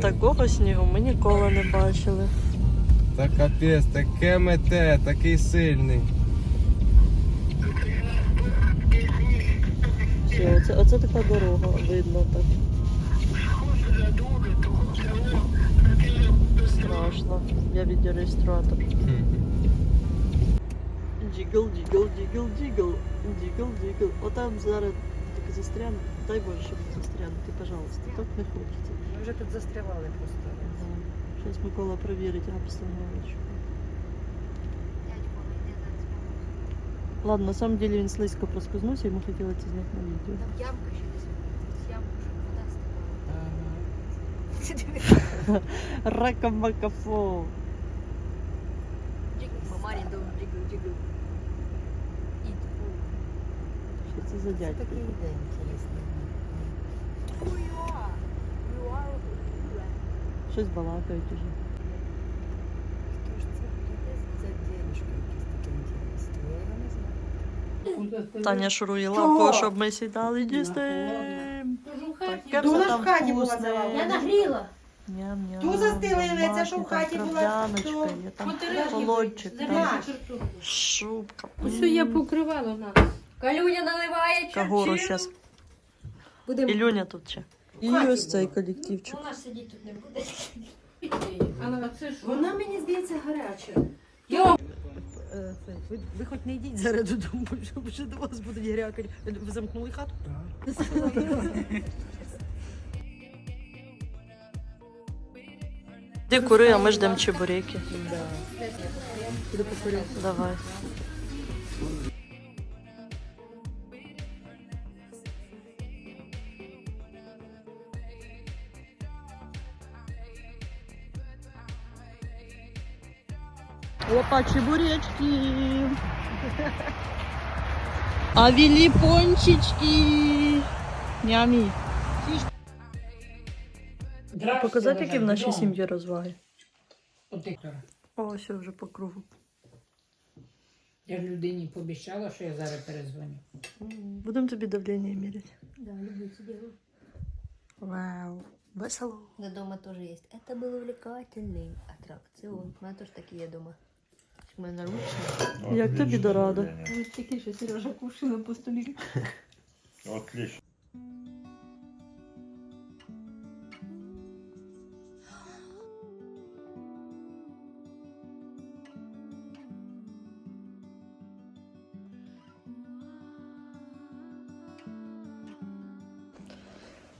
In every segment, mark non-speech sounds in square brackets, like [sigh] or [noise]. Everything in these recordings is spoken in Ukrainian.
Такого снігу ми ніколи не бачили. Та капець, таке мете, такий сильний. Все, оце, оце така дорога, видно так. Страшно. Я відеореєстратор. Джигл, джигл, джигл, джигл, джигл, джигл. Отам зараз тільки застряну. Дай Боже, щоб не застрянути, пожалуйста. Так не хочеться. Ми вже тут застрявали просто. Зараз Микола перевірить обстановочку. Ладно, на самом деле він слизько проскользнувся, йому хотілося це зняти на відео. Там ямка ще десь. Ямка, щоб вода стекала. Ракамакафо. Джигл, мамарі должен джигл, джигл. І типу, Що це за дядько? Такий день інтересний. Щось балакають уже. Хто ж це буде за. Таня шурує лапу, щоб ми сідали. Таке Дула в хаті була вкусне. Я нагріла. Ту застелили, це що в хаті була, холодчик, шубка. Ось я покривала нас. Калюня наливає зараз. Будемо. Ілюня тут ще. І хаті ось цей була. колективчик. Вона ж сидіти тут не буде. А це що? Вона мені здається гаряча. Йо! Е, це, Ви, ви хоч не йдіть зараз додому, [laughs] щоб вже до вас будуть грякати. Ви замкнули хату? Ти кури, а ми ждемо чебуреки. Покурю. Давай. Опа, чебуречки. А пончички. Нямі. Показати, які в нашій сім'ї розваги. О, все вже по кругу. Я ж людині пообіцяла, що я зараз перезвоню. Будемо тобі давлення міряти. Да, люблю це дело. Вау, весело. Да, дома тоже есть. Это был увлекательный аттракцион. У меня тоже такие дома. У меня наручники. Як тобі дорада? Ось такі, що Сережа кушає по столі. Отлично.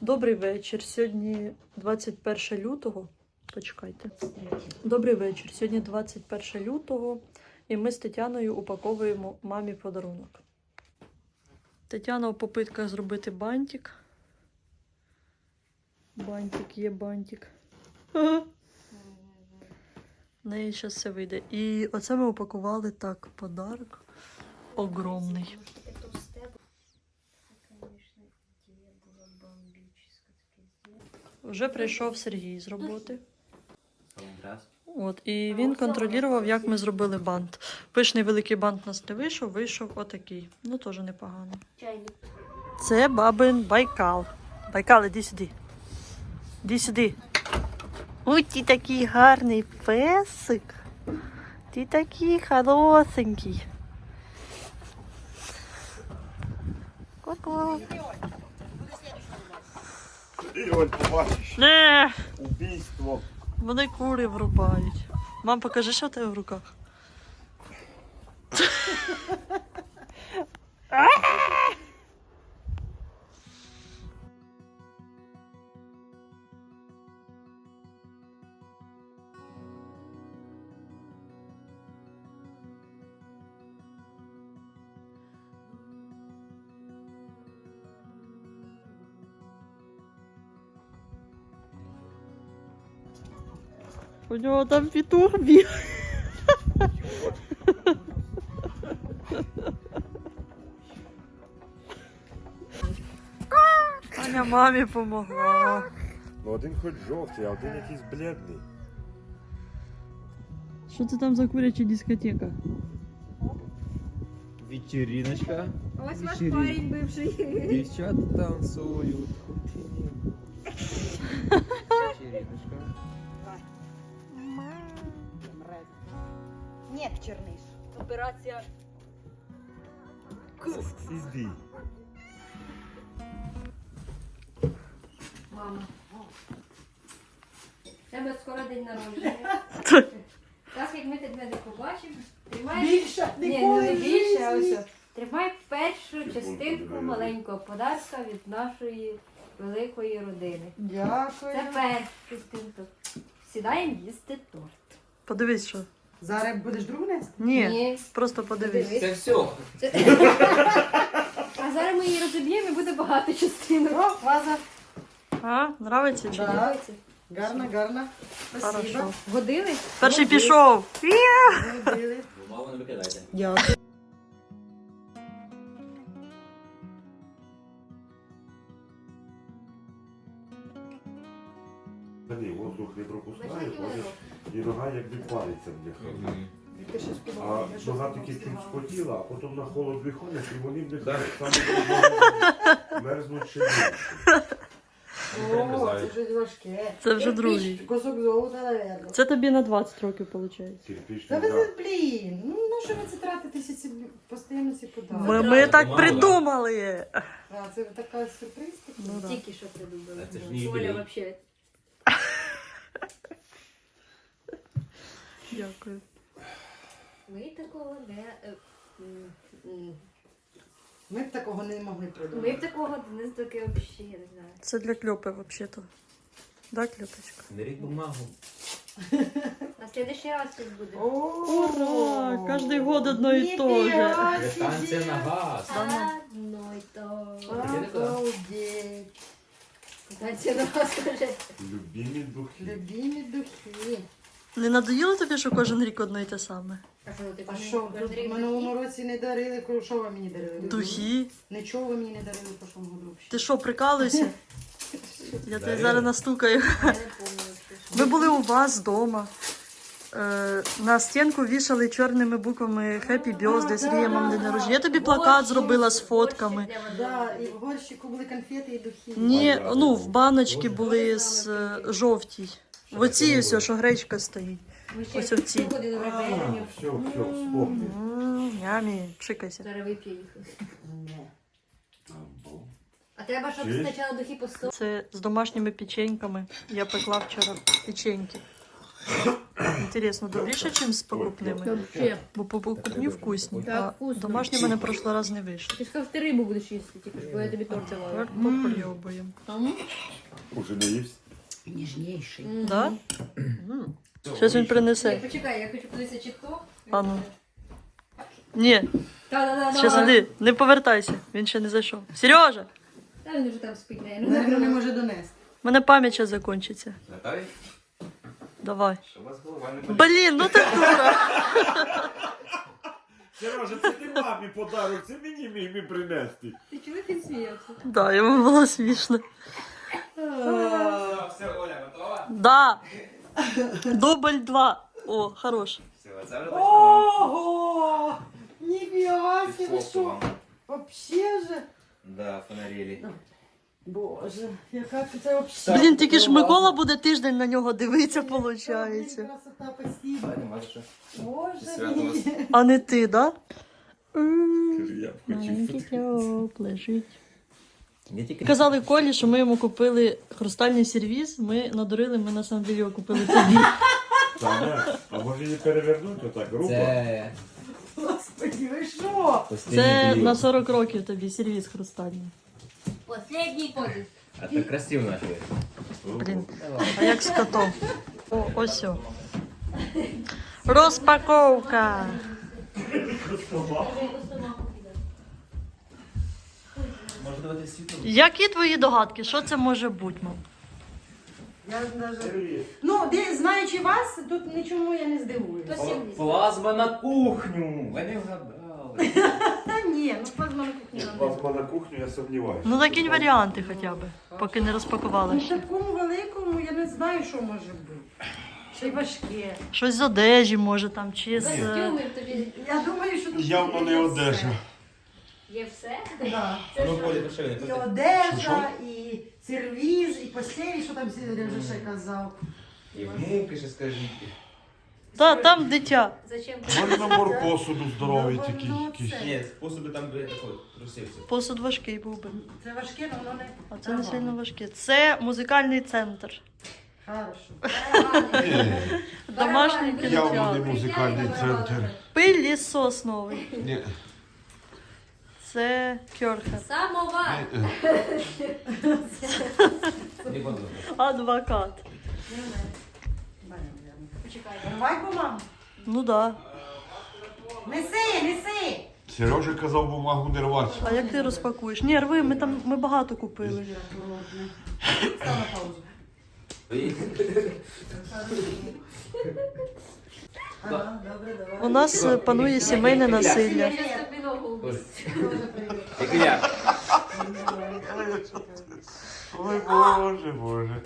Добрий вечір. Сьогодні 21 лютого. Почекайте. Добрий вечір. Сьогодні 21 лютого, і ми з Тетяною упаковуємо мамі подарунок. Тетяна в попитках зробити бантик. Бантик є бантик. [laughs] В неї зараз все вийде. І оце ми упакували так. Подарок огромний. Вже прийшов Сергій з роботи. От, і він контролював, як ми зробили бант. Пишний великий бант у нас не вийшов, вийшов отакий. Ну, теж непогано. Це бабин Байкал. Байкал, іди сюди. Іди сюди. Ой, ти такий гарний песик. Ти такий хорошенький. Ку-ку. Убійство. Вони кури врубають. Мам, покажи, що в тебе в руках. [laughs] нього там петух біг. Аня мамі помогла. Ну один хоч жовтий, а один якийсь бледний. Що це там за куряча дискотека? Вечериночка. Ось ваш Вечеринка. парень бывший. Дівчата танцюють. [laughs] Рідочка. Нет, черниш. Операція Іди. мама. Тебе скоро день народження. [laughs] Так як ми тебе не побачимо, тримай Більше, Ні, ну не більше, а ось. Тримай першу частинку маленького подарка від нашої великої родини. Дякую. Це перша частинка. Сідаємо їсти торт. Подивись, що. Зараз будеш другу нести? Ні, просто подивись. Це все. А зараз ми її розіб'ємо і буде багато частинок. О, ваза. А, нравиться чи ні? Да. гарна. Гарно, гарно. Спасибо. Хорошо. Годили? Перший пішов. Зробили. Мало не викидайте. Дякую. Ні, воздух не пропускає, ходиш, і нога якби париться бляха. Ти щось А нога тільки чуть спотіла, а потім на холод виходять, і вони них там мерзнуть ще більше. О, це щось важке. Це вже другий. Кусок золота, наверное. Це тобі на 20 років виходить. Та Кирпичний ви, дах. блін, ну що ви це тратитеся ці постійно ці подарунки? Ми, ми так Мало. придумали. А, це така сюрприз такий? Ну, да. Тільки що придумали. Це ж не Оля юбілей. Дякую. Ми такого не. е, м, м. Ми б такого не могли Ми придумати. б такого не таке взагалі, я не знаю. Це для кльопи, взагалі-то. Да, кльопочка? Беріть бумагу. На следующий раз щось буде. Ура! Кожний год одно і то же. Ніфіга Станція на газ. Одно й то. Обалдеть. Станція на газ каже. Любімі духи. любимі духи. Не надоїло тобі, що кожен рік одне й те саме? А що ти А що, тут в минулому році не дарили, що ви мені дарили? Духи. Нічого ви мені не дарили в прошлому році. Ти що, прикалуєшся? [laughs] Я тебе зараз настукаю. Я не пам'ятаю. Ми були у вас вдома. Е, на стінку вішали чорними буквами Happy Birthday, Сергія мам день народження. Я тобі плакат зробила з фотками. Да, і в горщику були конфети і духи. Ні, ну в баночки були з е, жовтій. В оцій ось, що гречка стоїть. Ось оці. А, все, все, вспомнив. М, Нямі. Зараз вип'ю їх. А треба, щоб Чуєш? спочатку духи по Це з домашніми печеньками. Я пекла вчора печеньки. Інтересно, добріше, ніж з покупними? Вообще. Бо по- покупні вкусні, Так, а вкусно. домашні в мене прошлий раз не вийшли. Ти сказав, ти рибу будеш їсти, тільки що я тобі торт давала. Так попробуємо. Уже не їсть? Ніжніший. Да? Щось він принесе. почекай, я хочу подивитися, чи хто. А ну. Ні, ще сиди, не повертайся, він ще не зайшов. Сережа! Та він вже там спить, не може донести. У мене пам'ять ще закінчиться. Готові? Давай. Щоб у вас голова не боліла. Блін, ну ти дура. Сережа, це не мамі подарок, це мені міг би принести. Ти чув, як він сміявся? Да, йому було смішно. Все, все, Оля, готова? Да. Дубль два. О, хорош. Все, це вже точно. Ого! Ніфіга Під себе, ви фокусом. що? Вообще же. Да, фонарілі. Боже, яка це вообще. Блін, тільки ж Микола буде тиждень на нього дивитися, виходить. Красота, можеш. Боже Свято мій. А не ти, да? Я Маленький тьоп лежить. Не тільки Казали Колі, що ми йому купили хрустальний сервіз. Ми надурили, ми на самом деле його купили [laughs] тобі. А може її перевернути отак, руку? Це Господи, ви що? Це на 40 років тобі сервіз хрустальний. Последній подив. А ти красиво нашли. Блін, а як з котом? О, ось. о. Розпаковка. Які твої догадки? Що це може бути, мам? Я даже... Ну, де, знаючи вас, тут нічому я не здивуюсь. Плазма на кухню! Ви не вгадали. Та ні, ну плазма на кухні нам не Плазма на кухню, я сумніваюся. Ну накинь варіанти хоча б, поки не розпакувала Ну, ще. такому великому я не знаю, що може бути. Ще й важке. Щось з одежі, може там, чи з. е, тобі. Я думаю, що тут Явно не є все. одежа. Є все? Да. Це Ну, що? Коля, пиши, І одежа, і сервіз, і постелі, що там Сережа ще казав. І внуки ще скажіть. Та там дитя. Зачем? У мене набор посуду здоровий такий. якийсь. Ні, способи там би такий, трусився. Посуд важкий був би. Це важке, але воно не. А це не сильно важке. Це музикальний центр. Хорошо. Ні, Домашній Явно кінотеатр. не музикальний центр. Пилісос новий. Ні. Це кьорхер. Самовар. [laughs] Не подумай. Адвокат. Почекай. Рвай бумагу. Ну да. Неси, неси. Сережа казав бумагу не рвати. А як ти розпакуєш? Ні, рви, ми там ми багато купили. Став на паузу. Ага, добре, давай. У нас е, панує сімейне насилля. Щас тобі ногу. Як. Ой, боже, боже.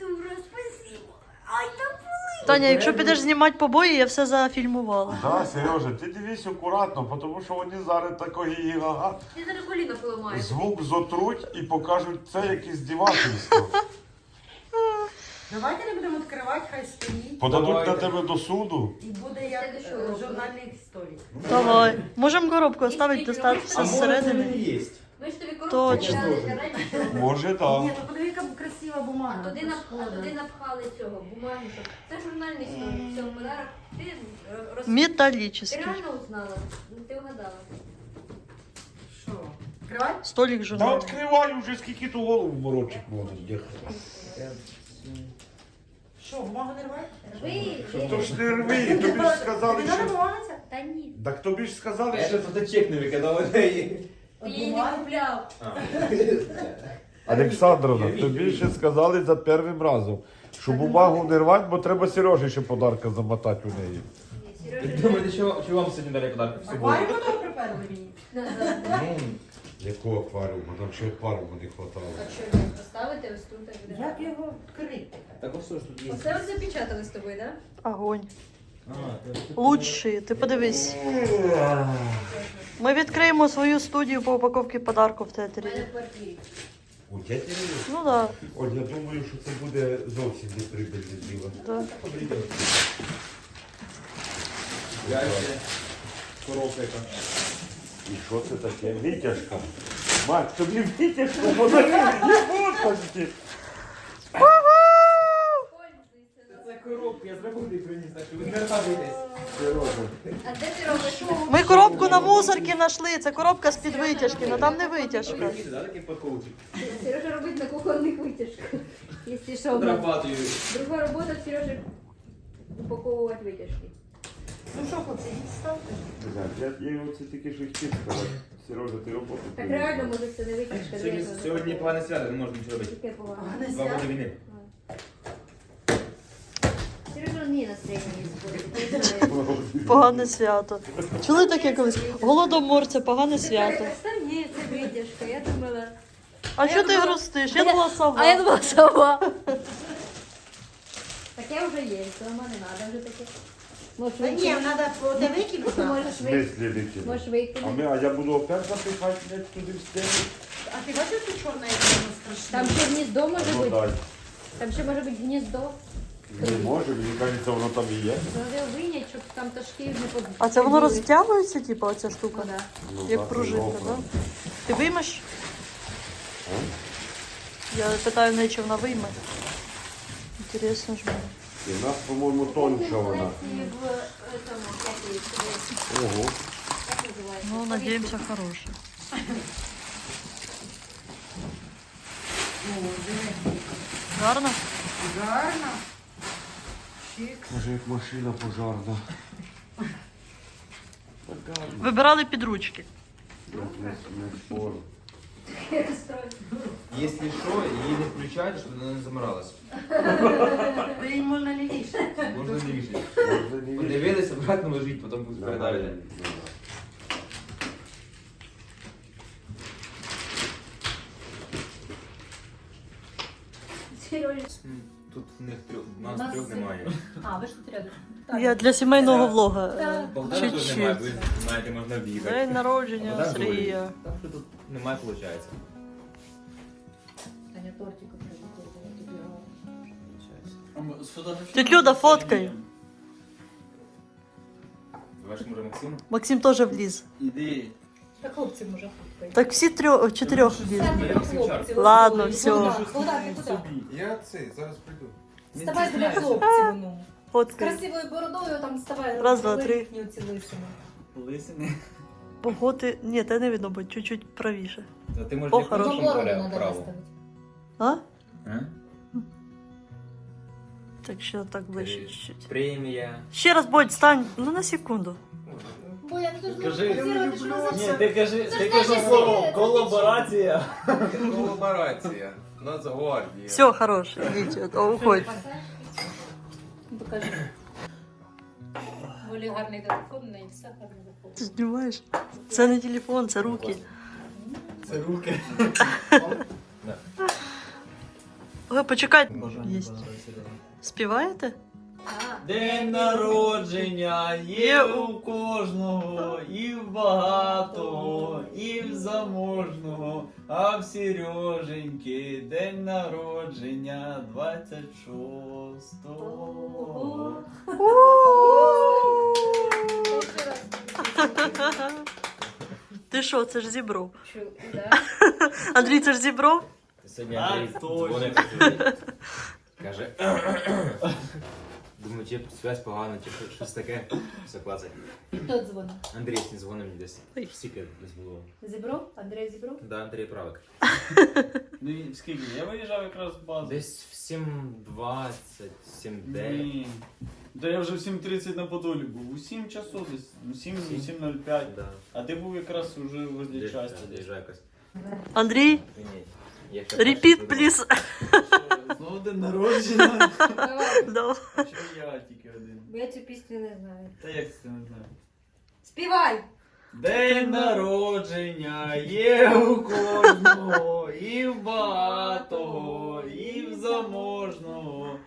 Дура, спасибо. Ай, та Таня, якщо підеш знімати побої, я все зафільмувала. Да, Сережа, ти дивись акуратно, тому що вони зараз такої ага, Ти зараз коліна поламаєш. звук зотруть і покажуть це як іздівательство. Давайте не будемо відкривати, хай стоїть. Подадуть Давайте. на тебе до суду. І буде як е, робимо? журнальних. Давай. Можемо коробку оставити, достати все зсередини. є? Ми ж тобі Точно. коробку раніше. Може, Ні, так. ну подиви, яка красива бумага. А туди, Це нап... а шкода. туди напхали цього бумаги. щоб- Це журнальний історик. Все, подарок. Ти е, роз... Ти реально узнала. Ну, Ти вгадала. Що? Відкривай? Столик Та журнал. відкривай уже скільки ту голову морочить можна. Що, бумагу не рвай? Ви... То ж не рви, тобі ж сказали, Тобі що... бумага ця? Та ні. Так тобі ж сказали, Я що... ще тут чек не викидав у неї. Ти її не купляв. Олександровна, тобі ще сказали за першим разом, що бумагу не рвать, бо треба Сережі ще подарка замотати у неї. Думаєте, що, що вам сьогодні дали подарок? Акваріум того приперли мені. Ну, Якого акваріуму? Там ще акваріуму не хватало. Так що його поставити ось тут. так буде. Як його відкрити? так ось що ж тут є. Оце ось запечатали з тобою, так? Огонь. А, Лучший, ти подивись. Ми відкриємо свою студію по упаковці подарку в У театрі. мене в квартирі. У тяті Ну так, От я думаю, що це буде зовсім не прибильне діло. да, да. Я коробка яка. І що це таке? Витяжка. Мать, тобі вітяжка, вона не Це коробка, я зробив і приніс, так що ви не радуйтесь. Сережа. А де ти робиш? Ми на знайшли. Це коробка з-під витяжки, але там не витяжка. Сережа робить на кухонних витяжках. Якщо що. Друга робота в Сережі упаковувати витяжки. Ну що, хлопці, йдіть ставте. Я його це тільки що хотів сказати. Сережа, ти роботу. Так реально, може, це не витяжка. Сьогодні, де сьогодні погане свято, не можна нічого робити. Таке погано. Два роки війни. Сережа не настроєння спорить. Погане свято. Чули таке колись? Голодомор це погане свято. Та ні, це витяжка, я думала. А що ти грустиш? Я була А я сова. думала сама. Таке вже є, сама не треба вже таке. Можеш Та ні, викинути. треба по викинути. Можеш викинути. Можеш А, викинути. ми, а я буду опять запихати блядь, туди в стену? А ти бачиш, що чорне, як воно страшне? Там ще гніздо може Ну бути. Там ще може бути гніздо. Не може, мені кажеться, воно там і є. Винять, щоб там ташки не под... А це воно розтягується, типу, оця штука? Да. Ну, Як так, пружинка, так? Ти виймеш? Я питаю неї, чи вона вийме. Інтересно ж мені. І в нас, по-моєму, тонша вона. Е, Ого. Ну, надіємося. О, диви. Гарно? Гарно. Чик. Може, як машина пожарна. Вибирали підручки. Якщо що, її не включають, щоб вона не замиралась. Та їй можна не вішати. Можна не вішати. Подивились, обратно ложіть, потім будуть Давай. передати. Сережа. Тут в них трьох, у нас нас трьох немає. А, ви ж тут рядом. Я для сімейного Е, влога. Так. Богдана тут Чуть-чуть. немає, ви знаєте, можна бігати. День народження Богдан Сергія. Так що тут немає, виходить. Таня тортику приготувала, тобі. Тетя Люда, фоткай. Ваш може Максим? Максим теж вліз. Іди. Та хлопці може. Так всі трьох, чотирьох. Та Максим хлопці. Чар. Ладно, ти куди? Я цей, зараз прийду. Ставай біля хлопців, ну. З Фоткай. красивою бородою там ставай. Раз, два, три. їхні оці лисини. Лисини. Погоди. Ні, те не видно, бо чуть-чуть правіше. Та ти можеш О, не хорошо. Хорошим треба виставити. А? А? Так що так ближче чуть-чуть. Премія. Ще раз, Бодь, стань, ну на секунду. Бо я не Кажи. позірувати, що ви Ні, за ти кажи, Це ти ж кажи наші слово секрети, колаборація. Колаборація. Нацгвардія. Все, хорош, ідіть, о, уходь. Покажи. Волі гарний телефон, на все гарно Ти виходить. знімаєш? Це не телефон, це руки. Це руки. Ой, почекайте. Єсть. Співаєте? День народження є у кожного, і в багатого, і в заможного. А в Сереженьки день народження 26-го. Ти що, це ж зібров? Андрій, це ж зібров? Сьогодні Андрій дзвонить. каже- Каже. Думаю, чи связь погана, чи щось таке. Все клацає. Хто дзвонив? Андрій не дзвонив мені десь. Стільки десь було. Зібров? Андрій Зібров? Да, Андрій правик. [laughs] Ну і скільки? Я виїжджав якраз з бази. Десь в 7.20, 7.9. Ні. Да я вже в 7.30 на Подолі був. У 7 часу десь. У 7, Сім. 7.05. Да. А ти був якраз уже возле Десь, часті. да, десь. десь якось. Андрій, Ні, я ще repeat, перший please. [laughs] Знову день народження. Давай. Да. Чи я тільки один? Бо я цю пісню не знаю. Та як це не знаю? Співай! День народження є у кожного, і в багатого, і в заможного.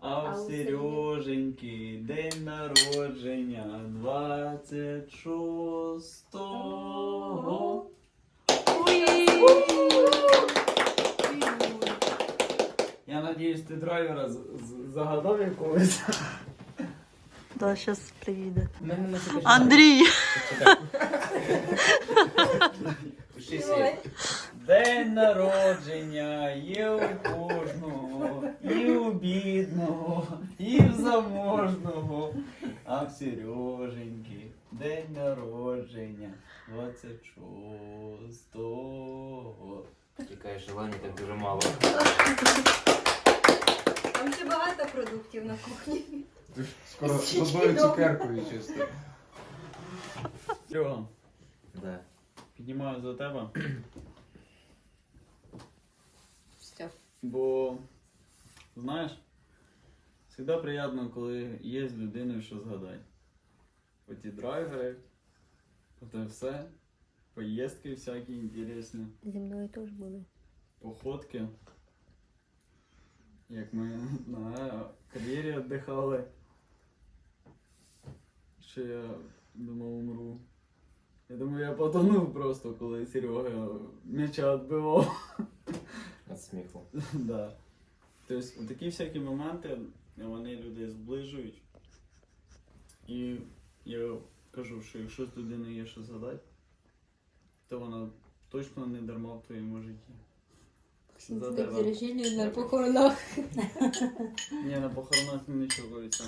А у Сереженьки день народження 26-го. Я надіюсь, ти драйвера з- з- загадав якогось. Да, зараз приїде. Мене Андрій! День народження є у кожного, і у бідного, і в заможного. А в Сереженьки день народження 26-го. Тікає желання, так дуже мало. Там ще багато продуктів на кухні. Скоро з одною цукеркою чисто. Серега, Да. піднімаю за тебе, Все. бо знаєш, завжди приємно, коли є з людиною, що згадати. Оті драйвери, оте все, поїздки всякі інтересні. Зі мною теж були. походки. Як ми [laughs] на кар'єрі віддихали. Що я думав умру. Я думаю, я потонув просто, коли Серега м'яча відбивав. От сміху. [laughs] да. Тобто такі всякі моменти, вони людей зближують. І я кажу, що якщо з людиною є що згадати, то вона точно не дарма в твоєму житті. Задала. на похоронах. Ні, на похоронах не говориться.